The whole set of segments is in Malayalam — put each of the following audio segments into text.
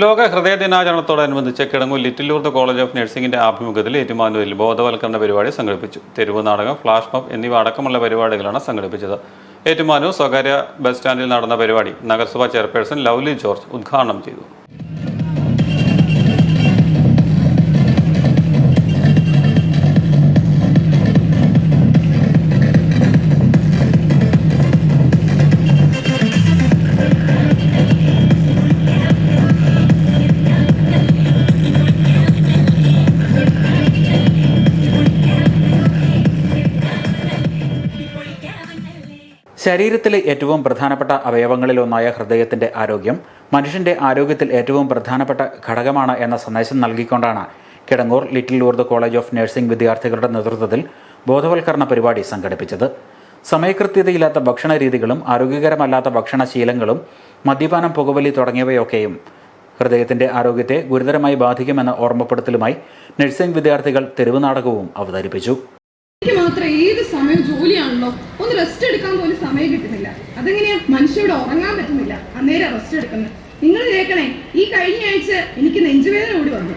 ലോക ഹൃദയ ദിനാചരണത്തോടനുബന്ധിച്ച് Kidangoor little Lourdes college of നഴ്സിംഗിന്റെ ആഭിമുഖ്യത്തിൽ ഏറ്റുമാനൂരിൽ ബോധവൽക്കരണ പരിപാടി സംഘടിപ്പിച്ചു. തെരുവ് നാടകം ഫ്ലാഷ് മോബ് എന്നിവ അടക്കമുള്ള പരിപാടികളാണ് സംഘടിപ്പിച്ചത്. ഏറ്റുമാനൂർ സ്വകാര്യ ബസ് സ്റ്റാൻഡിൽ നടന്ന പരിപാടി നഗരസഭാ ചെയർപേഴ്സൺ ലൗലി ജോർജ് ഉദ്ഘാടനം ചെയ്തു. ശരീരത്തിലെ ഏറ്റവും പ്രധാനപ്പെട്ട അവയവങ്ങളിലൊന്നായ ഹൃദയത്തിന്റെ ആരോഗ്യം മനുഷ്യന്റെ ആരോഗ്യത്തിൽ ഏറ്റവും പ്രധാനപ്പെട്ട ഘടകമാണ് എന്ന സന്ദേശം നൽകിക്കൊണ്ടാണ് Kidangoor little Lourdes college of nursing വിദ്യാർത്ഥികളുടെ നേതൃത്വത്തിൽ ബോധവൽക്കരണ പരിപാടി സംഘടിപ്പിച്ചത്. സമയകൃത്യതയില്ലാത്ത ഭക്ഷണ രീതികളും ആരോഗ്യകരമല്ലാത്ത ഭക്ഷണശീലങ്ങളും മദ്യപാനം പുകവലി തുടങ്ങിയവയൊക്കെയും ഹൃദയത്തിന്റെ ആരോഗ്യത്തെ ഗുരുതരമായി ബാധിക്കുമെന്ന ഓർമ്മപ്പെടുത്തലുമായി നഴ്സിംഗ് വിദ്യാർത്ഥികൾ തെരുവ് നാടകവും അവതരിപ്പിച്ചു. എനിക്ക് മാത്രം ഏത് സമയം ജോലിയാണല്ലോ ഒന്ന് റെസ്റ്റ് എടുക്കാൻ പോലും സമയം കിട്ടുന്നില്ല. അതെങ്ങനെയാ? മനുഷ്യരോട് ഉറങ്ങാൻ പറ്റുന്നില്ല. അന്നേരം റെസ്റ്റ് എടുക്കുന്നത് നിങ്ങൾ കേൾക്കണേ ഈ കഴിഞ്ഞ ആഴ്ച എനിക്ക് നെഞ്ചുവേദന കൂടി വന്നു.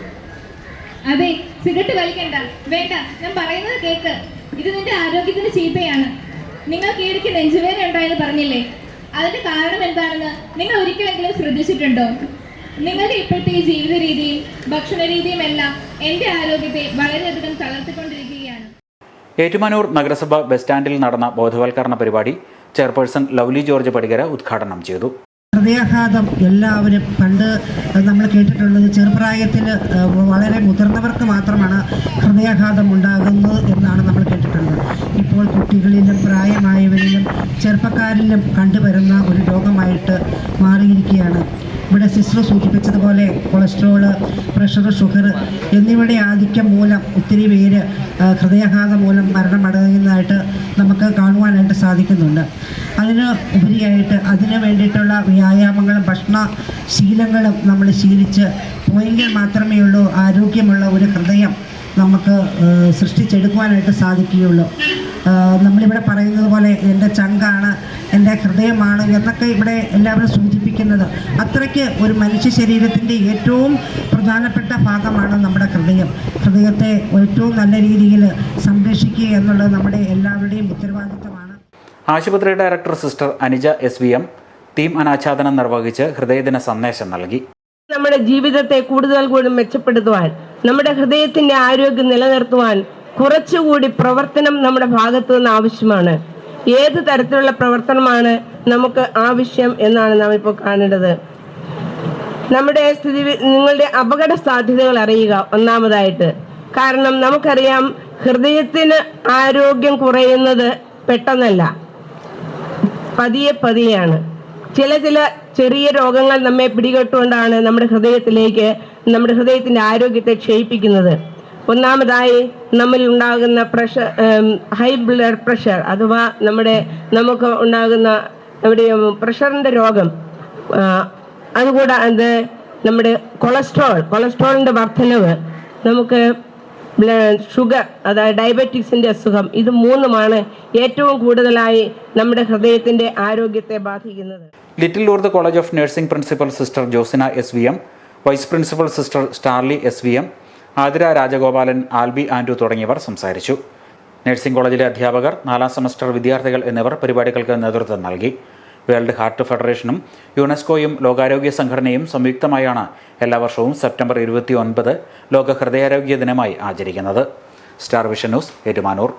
അതെ സിഗരറ്റ് വലിക്കണ്ട. വേണ്ട ഞാൻ പറയുന്നത് കേക്ക്. ഇത് നിന്റെ ആരോഗ്യത്തിന് ചീത്തയാണ്. നിങ്ങൾക്ക് ഇടയ്ക്ക് നെഞ്ചുവേദന ഉണ്ടായെന്ന് പറഞ്ഞില്ലേ? അതിന്റെ കാരണം എന്താണെന്ന് നിങ്ങൾ ഒരിക്കലെങ്കിലും ശ്രദ്ധിച്ചിട്ടുണ്ടോ? നിങ്ങളുടെ ഇപ്പോഴത്തെ ഈ ജീവിത രീതിയും ഭക്ഷണ രീതിയും എല്ലാം എന്റെ ആരോഗ്യത്തെ വളരെയധികം തളർത്തിക്കൊണ്ടിരിക്കുകയാണ്. ഏറ്റുമാനൂർ നഗരസഭ ബസ് സ്റ്റാൻഡിൽ നടന്ന ബോധവൽക്കരണ പരിപാടി ചെയർപേഴ്സൺ ലവ്ലി ജോർജ് പടികര ഉദ്ഘാടനം ചെയ്തു. ഹൃദയാഘാതം എല്ലാവരും പണ്ട് നമ്മൾ കേട്ടിട്ടുള്ളത് ചെറുപ്രായത്തിൽ വളരെ മുതിർന്നവർക്ക് മാത്രമാണ് ഹൃദയാഘാതം ഉണ്ടാകുന്നത് എന്നാണ് നമ്മൾ കേട്ടിട്ടുള്ളത്. ഇപ്പോൾ കുട്ടികളിലും പ്രായമായവരിലും ചെറുപ്പക്കാരിലും കണ്ടുവരുന്ന ഒരു രോഗമായിട്ട് ഇവിടെ സിസ്റ്റർ സൂചിപ്പിച്ചതുപോലെ കൊളസ്ട്രോൾ പ്രഷർ ഷുഗർ എന്നിവയുടെ ആധിക്യം മൂലം ഒത്തിരി പേര് ഹൃദയാഘാതം മൂലം മരണമടയുന്നതായിട്ട് നമുക്ക് കാണുവാനായിട്ട് സാധിക്കുന്നുണ്ട്. അതിന് ഉപരിയായിട്ട് അതിന് വേണ്ടിയിട്ടുള്ള വ്യായാമങ്ങളും ഭക്ഷണ ശീലങ്ങളും നമ്മൾ ശീലിച്ച് പോയെങ്കിൽ മാത്രമേ ഉള്ളൂ ആരോഗ്യമുള്ള ഒരു ഹൃദയം നമുക്ക് സൃഷ്ടിച്ചെടുക്കുവാനായിട്ട് സാധിക്കുകയുള്ളൂ. നമ്മളിവിടെ പറയുന്നത് പോലെ എന്റെ ചങ്കാണ് എന്റെ ഹൃദയമാണ് എന്നൊക്കെ ഇവിടെ എല്ലാവരും സൂചിപ്പിക്കുന്നത്. അത്രയ്ക്ക് ഒരു മനുഷ്യ ശരീരത്തിന്റെ ഏറ്റവും പ്രധാനപ്പെട്ട ഭാഗമാണ് നമ്മുടെ ഹൃദയം. ഹൃദയത്തെ ഏറ്റവും നല്ല രീതിയിൽ സംരക്ഷിക്കുക എന്നുള്ളത് നമ്മുടെ എല്ലാവരുടെയും ഉത്തരവാദിത്തമാണ്. ആശുപത്രി director sister Anija S V M team അനാച്ഛാദനം നിർവഹിച്ച് ഹൃദയദിന സന്ദേശം നൽകി. നമ്മുടെ ജീവിതത്തെ കൂടുതൽ കൂടുതൽ മെച്ചപ്പെടുത്തുവാൻ നമ്മുടെ ഹൃദയത്തിന്റെ ആരോഗ്യം നിലനിർത്തുവാൻ കുറച്ചുകൂടി പ്രവർത്തനം നമ്മുടെ ഭാഗത്തു നിന്ന് ആവശ്യമാണ്. ഏത് തരത്തിലുള്ള പ്രവർത്തനമാണ് നമുക്ക് ആവശ്യം എന്നാണ് നാം ഇപ്പോൾ കാണേണ്ടത്. നമ്മുടെ സ്ഥിതി നിങ്ങളുടെ അപകട സാധ്യതകൾ അറിയുക ഒന്നാമതായിട്ട്. കാരണം നമുക്കറിയാം ഹൃദയത്തിന് ആരോഗ്യം കുറയുന്നത് പെട്ടെന്നല്ല. പതിയെ പതിയാണ് ചില ചില ചെറിയ രോഗങ്ങൾ നമ്മെ പിടികെട്ടുകൊണ്ടാണ് നമ്മുടെ ഹൃദയത്തിലേക്ക് നമ്മുടെ ഹൃദയത്തിന്റെ ആരോഗ്യത്തെ ക്ഷയിപ്പിക്കുന്നത്. ഒന്നാമതായി നമ്മിൽ ഉണ്ടാകുന്ന പ്രഷർ ഹൈ ബ്ലഡ് പ്രഷർ അഥവാ നമ്മുടെ നമുക്ക് ഉണ്ടാകുന്ന നമ്മുടെ പ്രഷറിന്റെ രോഗം അതുകൂടാതെ നമ്മുടെ കൊളസ്ട്രോൾ കൊളസ്ട്രോളിന്റെ വർധനവ് നമുക്ക് ഷുഗർ അതായത് ഡയബറ്റിക്സിന്റെ അസുഖം ഇത് മൂന്നുമാണ് ഏറ്റവും കൂടുതലായി നമ്മുടെ ഹൃദയത്തിന്റെ ആരോഗ്യത്തെ ബാധിക്കുന്നത്. Little Lourdes college of nursing principal sister Josina S vice principal sister Starly S Athira Rajagopalan Albi Andu തുടങ്ങിയവർ സംസാരിച്ചു. നഴ്സിംഗ് കോളേജിലെ അധ്യാപകർ നാലാം സെമസ്റ്റർ വിദ്യാർത്ഥികൾ എന്നിവർ പരിപാടികൾക്ക് നേതൃത്വം നൽകി. വേൾഡ് ഹാർട്ട് ഫെഡറേഷനും യുനെസ്കോയും ലോകാരോഗ്യ സംഘടനയും സംയുക്തമായാണ് എല്ലാ വർഷവും സെപ്റ്റംബർ ഇരുപത്തി ഒൻപത് ലോക ഹൃദയാരോഗ്യ ദിനമായി ആചരിക്കുന്നത്. Star Vision news Ettumanoor.